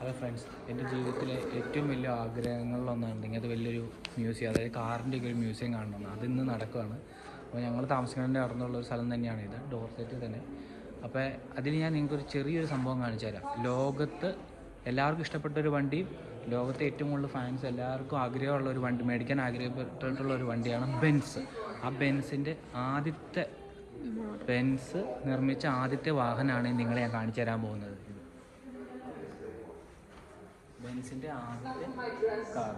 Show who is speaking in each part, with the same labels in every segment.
Speaker 1: Hello friends എന്റെ ജീവിതത്തിലെ ഏറ്റവും വലിയ ആഗ്രഹങ്ങളിലൊന്നുണ്ടെങ്കിൽ അത് വലിയൊരു മ്യൂസിയം അതായത് കാറിന്റെ ഒരു മ്യൂസിയം കാണണം അത് ഇന്ന് നടക്കുകയാണ് അപ്പോൾ ഞങ്ങൾ താമസിക്കുന്നതിന്റെ അടുത്തുള്ള ഒരു സ്ഥലം തന്നെയാണ് ഇത് ഡോർ സെറ്റിൽ തന്നെ. അപ്പോൾ അതിൽ ഞാൻ നിങ്ങൾക്കൊരു ചെറിയൊരു സംഭവം കാണിച്ചു തരാം. ലോകത്ത് എല്ലാവർക്കും ഇഷ്ടപ്പെട്ട ഒരു വണ്ടിയും ലോകത്തെ ഏറ്റവും കൂടുതൽ ഫാൻസ് എല്ലാവർക്കും ആഗ്രഹമുള്ള ഒരു വണ്ടി മേടിക്കാൻ ആഗ്രഹപ്പെട്ടിട്ടുള്ള ഒരു വണ്ടിയാണ് ബെൻസ് ആ ബെൻസിന്റെ ആദ്യത്തെ ബെൻസ് നിർമ്മിച്ച ആദ്യത്തെ വാഹനമാണ് നിങ്ങളെ ഞാൻ കാണിച്ചു തരാൻ പോകുന്നത്. ബെൻസിന്റെ ആദ്യത്തെ കാർ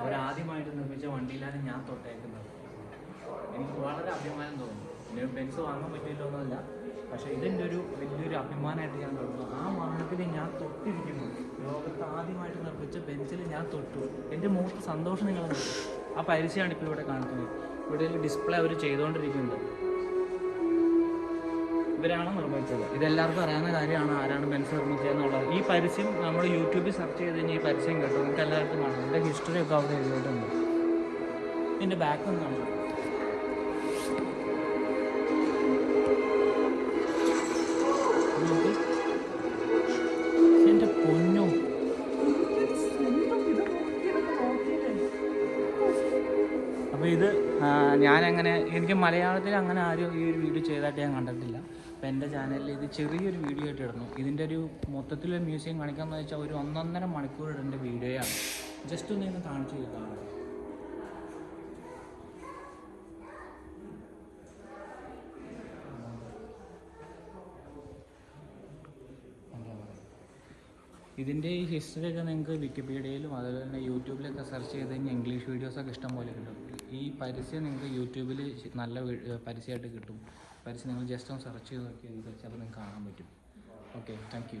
Speaker 1: അവരാദ്യമായിട്ട് നിർമ്മിച്ച വണ്ടിയിലാണ് ഞാൻ തൊട്ടേക്കുന്നത്. എനിക്ക് വളരെ അഭിമാനം തോന്നുന്നു. പിന്നെ ബെൻസ് വാങ്ങാൻ പറ്റില്ല എന്നല്ല പക്ഷേ ഇതിന്റെ ഒരു വലിയൊരു അഭിമാനമായിട്ട് ഞാൻ തോന്നുന്നു ആ വാഹനത്തിൽ ഞാൻ തൊട്ടിരിക്കുന്നു. ലോകത്ത് ആദ്യമായിട്ട് നിർമ്മിച്ച ബെൻസിൽ ഞാൻ തൊട്ടു. എന്റെ മുഖത്ത് സന്തോഷം നിങ്ങൾ ആ പരസ്യമാണ് ഇപ്പോൾ ഇവിടെ കാണിക്കുന്നത്. ഇവിടെ ഒരു ഡിസ്പ്ലേ അവർ ചെയ്തുകൊണ്ടിരിക്കുന്നുണ്ട്. ഇവരാണ് നിർമ്മിച്ചത്. ഇതെല്ലാവർക്കും അറിയാവുന്ന കാര്യമാണ് ആരാണ് ബെൻസ് നിർമ്മിച്ചതെന്നുള്ളത്. ഈ പരസ്യം നമ്മൾ യൂട്യൂബിൽ സെർച്ച് ചെയ്ത് കഴിഞ്ഞാൽ ഈ പരസ്യം കേട്ടോ. നമുക്ക് എല്ലാവർക്കും കാണാം. എന്റെ ഹിസ്റ്ററി ഒക്കെ അവിടെ എഴുതിയിട്ടുണ്ട്. ഇതിന്റെ ബാക്ക് ഒന്നും കാണാം അപ്പോൾ ഇത് ഞാനങ്ങനെ എനിക്ക് മലയാളത്തിൽ അങ്ങനെ ആരും ഈ ഒരു വീഡിയോ ചെയ്തതായിട്ട് ഞാൻ കണ്ടിട്ടില്ല. അപ്പോൾ എന്റെ ചാനലിൽ ഇത് ചെറിയൊരു വീഡിയോ ആയിട്ട് ഇടുന്നു. ഇതിന്റെ ഒരു മൊത്തത്തിലൊരു മ്യൂസിയം കാണിക്കാമെന്ന് വെച്ചാൽ ഒരു ഒന്നൊന്നര മണിക്കൂർ ഇടേണ്ട വീഡിയോയാണ്. ജസ്റ്റ് ഒന്ന് ഇന്ന് കാണിച്ചു കൊടുക്കാം ഇതിന്റെ ഈ ഹിസ്റ്ററി ഒക്കെ നിങ്ങൾക്ക് വിക്കിപീഡിയയിലും അതുപോലെ തന്നെ യൂട്യൂബിലൊക്കെ സെർച്ച് ചെയ്ത് കഴിഞ്ഞാൽ ഇംഗ്ലീഷ് വീഡിയോസൊക്കെ ഇഷ്ടം പോലെ കിട്ടും. ഈ പരസ്യം നിങ്ങൾക്ക് യൂട്യൂബിൽ നല്ല പരസ്യമായിട്ട് കിട്ടും. പരസ്യം നിങ്ങൾ ജസ്റ്റ് ഒന്ന് സെർച്ച് ചെയ്ത് നോക്കിയാൽ ചിലപ്പോൾ നിങ്ങൾക്ക് കാണാൻ പറ്റും. Okay thank